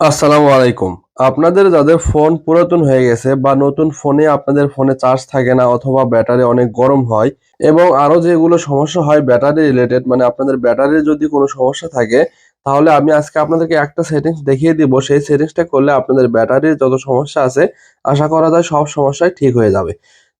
আসসালামু আলাইকুম আপনাদের যাদের ফোন পুরাতন হয়ে গেছে বা নতুন ফোনে আপনাদের ফোনে চার্জ থাকে না অথবা ব্যাটারি অনেক গরম হয় এবং আরও যেগুলো সমস্যা হয় ব্যাটারি রিলেটেড মানে আপনাদের ব্যাটারির যদি কোনো সমস্যা থাকে, তাহলে আমি আজকে আপনাদেরকে একটা সেটিংস দেখিয়ে দিব। সেই সেটিংসটা করলে আপনাদের ব্যাটারির যত সমস্যা আছে, আশা করা যায় সব সমস্যাই ঠিক হয়ে যাবে।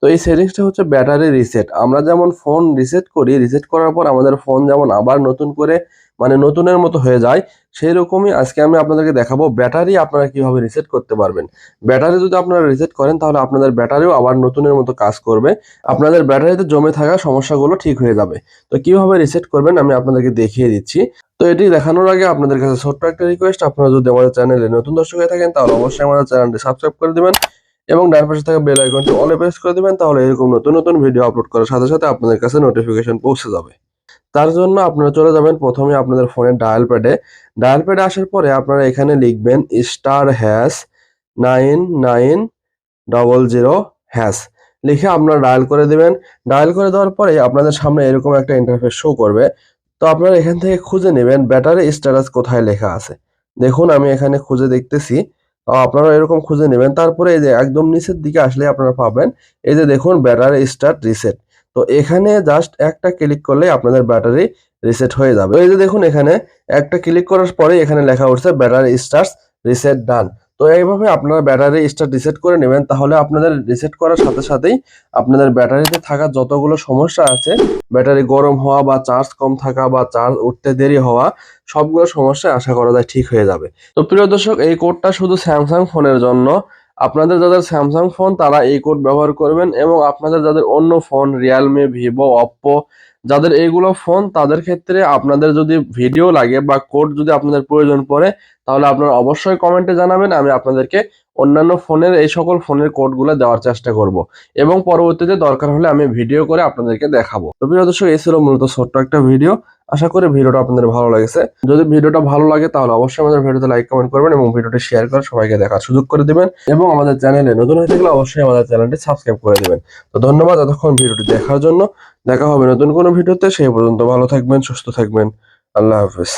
তো এই সেটিংসটা হচ্ছে ব্যাটারি রিসেট আমরা যেমন ফোন রিসেট করি রিসেট করার পর আমাদের ফোন যেমন আবার নতুন করে মানে নতুনের মতো হয়ে যায় সেই রকমই আজকে আমি আপনাদেরকে দেখাবো ব্যাটারি আপনারা কীভাবে রিসেট করতে পারবেন। ব্যাটারি যদি আপনারা রিসেট করেন, তাহলে আপনাদের ব্যাটারিও আবার নতুনের মতো কাজ করবে। আপনাদের ব্যাটারিতে জমে থাকা সমস্যাগুলো ঠিক হয়ে যাবে। তো কীভাবে রিসেট করবেন আমি আপনাদেরকে দেখিয়ে দিচ্ছি। তো এটি দেখানোর আগে আপনাদের কাছে ছোট্ট একটা রিকোয়েস্ট আপনারা যদি আমাদের চ্যানেলে নতুন দর্শক হয়ে থাকেন, তাহলে অবশ্যই আমাদের চ্যানেলটি সাবস্ক্রাইব করে দিবেন। এবং ডান পাশে থাকা বেল আইকনটি অলে প্রেস করে দিবেন, তাহলে এরকম নতুন নতুন ভিডিও আপলোড করার সাথে সাথে আপনাদের কাছে নোটিফিকেশন পৌঁছে যাবে। তার জন্য আপনারা চলে যাবেন প্রথমে আপনাদের ফোনের ডায়াল প্যাডে ডায়াল প্যাডে আসার পরে আপনারা এখানে লিখবেন star hash nine nine double zero hash লিখে আপনারা ডায়াল করে দেবেন। ডায়াল করে দেওয়ার পরে আপনাদের সামনে এরকম একটা ইন্টারফেস শো করবে। তো আপনারা এখান থেকে খুঁজে নেবেন ব্যাটারি স্ট্যাটাস কোথায় লেখা আছে। দেখুন, আমি এখানে খুঁজে দেখতেছি। আপনারা এরকম খুঁজে নেবেন। তারপরে এই যে একদম নিচের দিকে আসলে আপনারা পাবেন, এই যে দেখুন ব্যাটারি স্টার্ট রিসেট তো এখানে জাস্ট একটা ক্লিক করলে আপনাদের ব্যাটারি রিসেট হয়ে যাবে। এই যে দেখুন এখানে একটা ক্লিক করার পরে এখানে লেখা উঠছে ব্যাটারি স্টার্ট রিসেট ডান তো এইভাবে আপনারা ব্যাটারি স্টার্ট রিসেট করে নেবেন, তাহলে আপনাদের রিসেট করার সাথে সাথেই আপনাদের ব্যাটারিতে থাকা যতগুলো সমস্যা আছে, ব্যাটারি গরম হওয়া বা চার্জ কম থাকা বা চার্জ উঠতে দেরি হওয়া, সবগুলো সমস্যা আশা করা যায় ঠিক হয়ে যাবে। তো প্রিয় দর্শক, এই কোডটা শুধু স্যামসাং ফোনের জন্য। আপনাদের যাদের স্যামসাং ফোন তারা এই কোড ব্যবহার করবেন এবং আপনাদের যাদের অন্য ফোন রিয়েলমি ভিভো অপ্পো যাদের এইগুলো ফোন তাদের ক্ষেত্রে আপনাদের যদি ভিডিও লাগে বা কোড যদি আপনাদের প্রয়োজন পড়ে, তাহলে আপনারা অবশ্যই কমেন্টে জানাবেন, আমি আপনাদেরকে অন্যান্য ফোনের, এই সকল ফোনের কোডগুলো দেওয়ার চেষ্টা করব। এবং পরবর্তীতে দরকার হলে আমি ভিডিও করে আপনাদেরকে দেখাবো। তো প্রিয় দর্শক, এই ছিল মূলত ছোট্ট একটা ভিডিও। আশা করি ভিডিওটা আপনাদের ভালো লেগেছে। যদি ভিডিওটা ভালো লাগে, তাহলে অবশ্যই আমাদের ভিডিওতে লাইক, কমেন্ট করবেন এবং ভিডিওটি শেয়ার করে সবাইকে দেখার সুযোগ করে দিবেন। এবং আমাদের চ্যানেলে নতুন হয়ে থাকলে অবশ্যই আমাদের চ্যানেলটি সাবস্ক্রাইব করে দিবেন। তো ধন্যবাদ এতক্ষণ ভিডিওটি দেখার জন্য। দেখা হবে নতুন কোনো ভিডিওতে। সেই পর্যন্ত ভালো থাকবেন, সুস্থ থাকবেন। আল্লাহ হাফেজ।